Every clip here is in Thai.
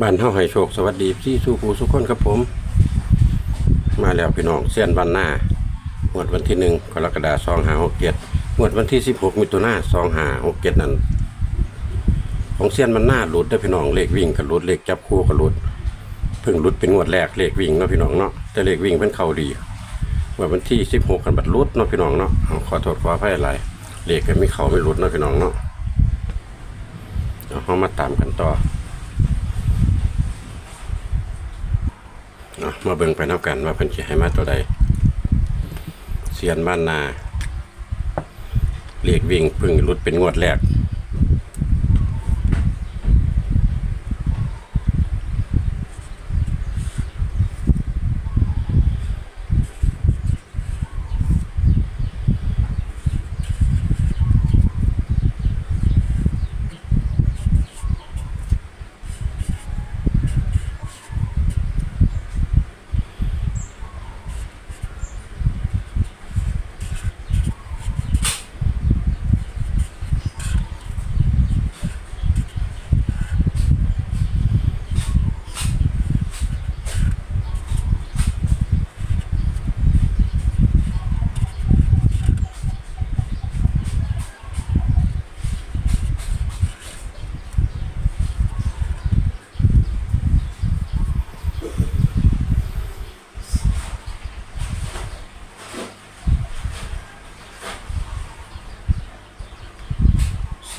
บ้านเฮาให้โชคสวัสดีพี่สู้ผู้สุกคนครับผม มาแล้วพี่น้องเส้นวันหน้างวดวันที่หนึ่งกรกฎาคมหาหกเจ็ดงวดวันที่สิบหกมิถุนาสองหาหกเจ็ดนั้นของเส้นมันหน้าหลุดได้พี่น้องเลขวิ่งกับหลุดเลขจับคู่กับหลุดเพิ่งหลุดเป็นงวดแรกเลขวิ่งเนาะพี่น้องเนาะแต่เลขวิ่งเป็นเข่าดีงวดวันที่สิบหกกันบัดหลุดเนาะพี่น้องเนาะเอาขอโทษขออภัยอะไรเลขก็มีเข่าไม่หลุดเนาะพี่น้องเนาะเอาเรามาตามกันต่อ เนาะ มาเบิ่งไปนับกันว่าเพิ่นสิให้มาตัวใดเสียนบ้านนาเรียกวิ่งพึ่งรุดเป็นงวดแรก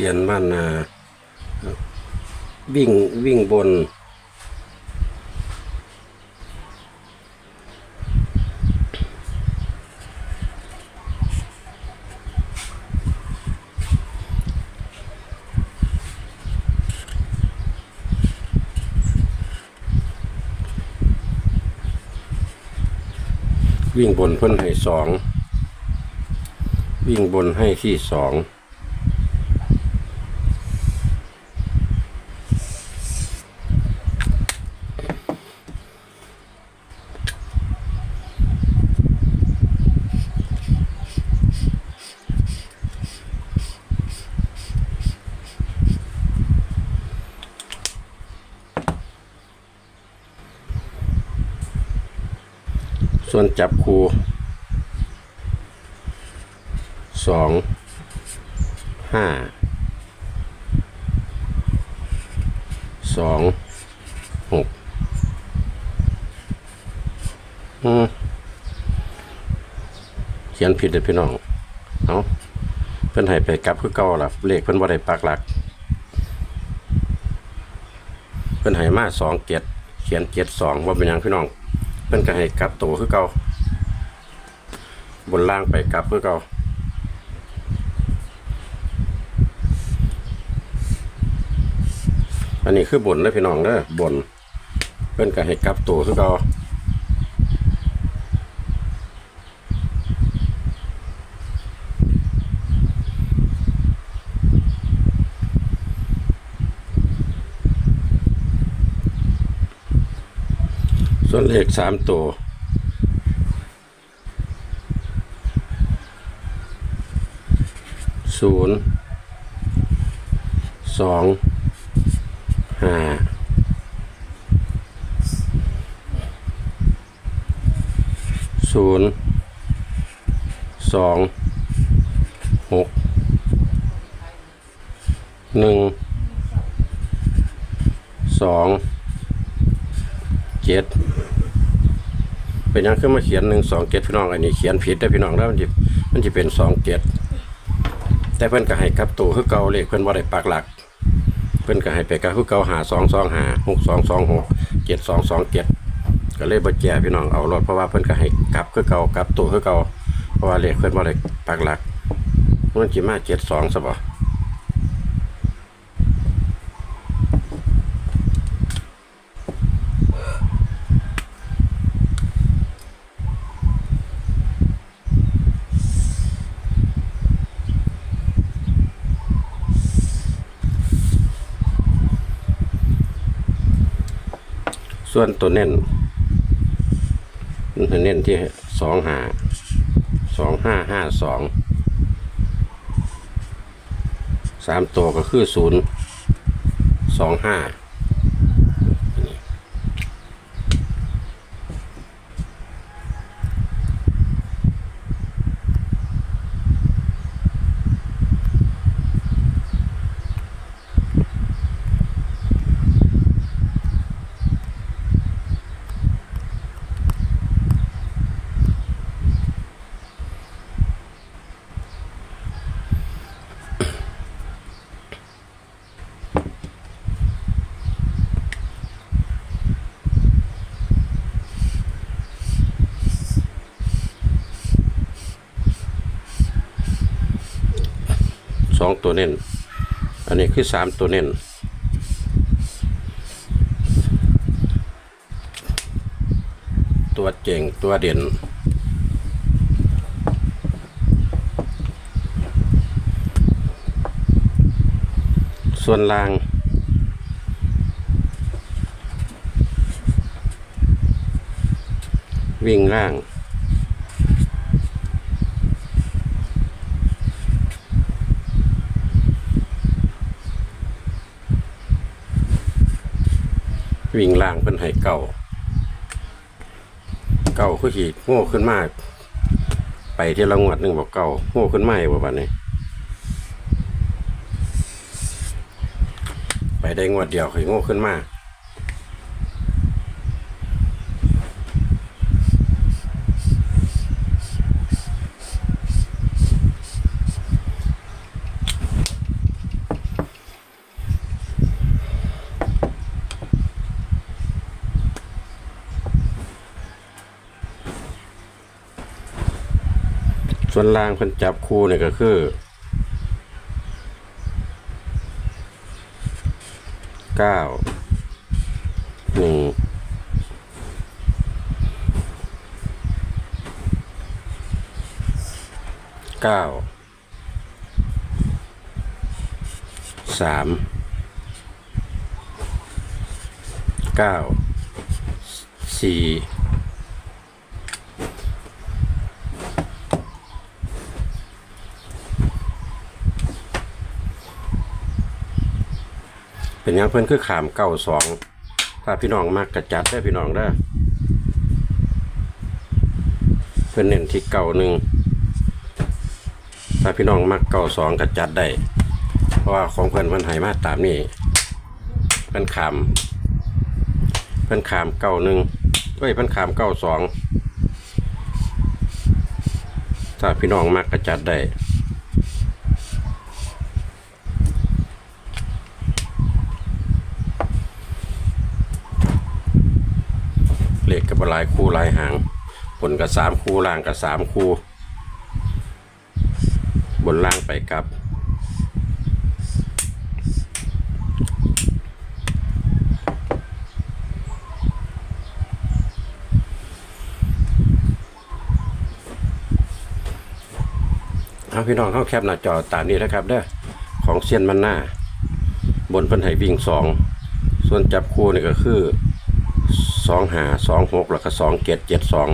เสียนบ้านนา วิ่งวิ่งบน วิ่งบนเพิ่นให้สอง วิ่งบนให้ที่สอง วนจับคูสองห้าสองหกอืมเขียนผิดเลยพี่น้อง เอาเพิ่อนให้ไปกลับคือเก่าล่ะ เลขเพิ่อนบ่าได้ปักหลัก เพิ่อนให้มาสองเจ็ดเขียนเจ็ดสองว่าเป็นยังพี่น้อง เพิ่นก็ให้กลับตัวคือเก่าบนล่างไปกลับคือเก่าอันนี้คือบนนะพี่น้องเด้อบนเพิ่นก็ให้กลับตัวคือเก่า เลขสามตัวศูนย์สองห้าศูนย์สองหกหนึ่งสองเจ็ด เป็นยังขึ้นมาเขียนหนึ่งสองเจ็ดพี่น้องอันนี้เขียนผิดได้พี่น้องแล้วมันจะมันจะเป็นสองเจ็ดแต่เพิ่อนก็ให้กลับตัวคือเก่าเลขเพิ่อนบ่าได้ปักหลัก เพิ่อนก็ให้ไปกับคือเก่าหาสองสองหาหกสองสองหกเจ็ดสองสองเจ็ดก็เลยบ่แก่พี่น้องเอารถเพราะว่าเพิ่อนก็ให้กลับคือเก่ากลับตัวคือเก่าเพราะว่าเลขเพิ่อนบ่าได้ปักหลักมันสิมาเจ็ดสองซะบ่ ส่วนตัวเน้นเน้นที่สองห้าสองห้าห้าสองสามตัวก็คือศูนย์สองห้า องตัวเน้น อันนี้คือสามตัวเน้นตัวเจ๋งตัวเด่น ส่วนล่างวิ่งล่าง วิ่งล่างเป็นให้เก่าเก่าคือขีดโง่ขึ้นมาก ไปที่ละงวดหนึ่งบอกเก่าโง่ขึ้นมาอีกว่าบัดนี้ ไปได้งวดเดียวคือโง่ขึ้นมาก ส่วนล่างเพิ่นจับคู่นี่ก็คือเก้าหนึ่งเก้าสามเก้าสี่ เป็นยังเพิ่อนคือขามเก้าสองถ้าพี่น้องมากกระจัดได้พี่น้องได้เพิ่อนเน้นที่เก้าหนึ่งถ้าพี่น้องมักเก้าสองกระจัดได้เพราะว่าของเพิ่อนมันให้มาตามนี้เพิ่นขามเพิ่นขามเก้าหนึ่งเอ้ยเพิ่นขามเก้าสองถ้าพี่น้องมักกระจัดได้ เลขกับหลายคู่หลายหางบนกับสามคู่ล่างกับสามคู่ บนล่างไปกับเอาพี่น้องเข้าแคปหน้าจอตามนี้นะครับเด้อของเซียนมันหน้า บนเพิ่นให้วิ่งสอง ส่วนจับคู่นี่ก็คือ สองห้าสองหกแล้วก็สองเจ็ดเจ็ดสอง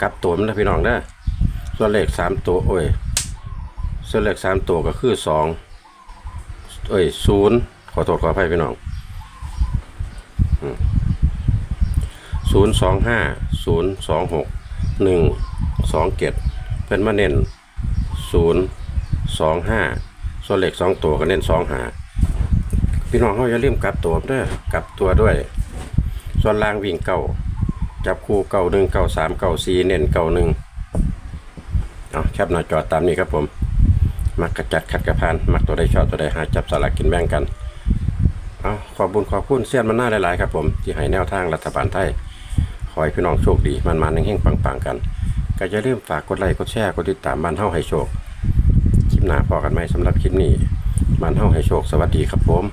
กลับตัวมันนะพี่น้องนะส่วนเลขสามตัวโอ้ยส่วนเลขสามตัวก็คือสองเอ้ยศูนย์ขอโทษขออภัยพี่น้องศูนย์สองห้าศูนย์สองหกหนึ่งสองเจ็ดเป็นมาเน้นศูนย์สองห้าส่วนเลขสองตัวก็เน้นสองหาพี่น้องเขาอย่าลืมกลับตัวด้อกลับตัวด้วย ส่วนล่างวิ่งเก่าจับคู่เก่าหนึ่งเก่าสามเก่าสี่เน้นเก่าหนึ่งเอาแคปหน้าจอตามนี้ครับผม มักกระจัดขัดกระพานมักตัวใดชอบตัวใดหาจับสลากกินแบ่งกันเอาขอบคุญขอบคุณเสี้ยนมันหน้าหลายๆครับผมที่ให้แนวทางรัฐบาลไทยขอให้พี่น้องโชคดีมันมาเฮงๆปังๆกัน ก็อย่าลืมฝากกดไลค์กดแชร์กดติดตามบ้านเฮาให้โชคคลิปหน้าพอกันไหมสำหรับคลิปนี้บ้านเฮาให้โชคสวัสดีครับผม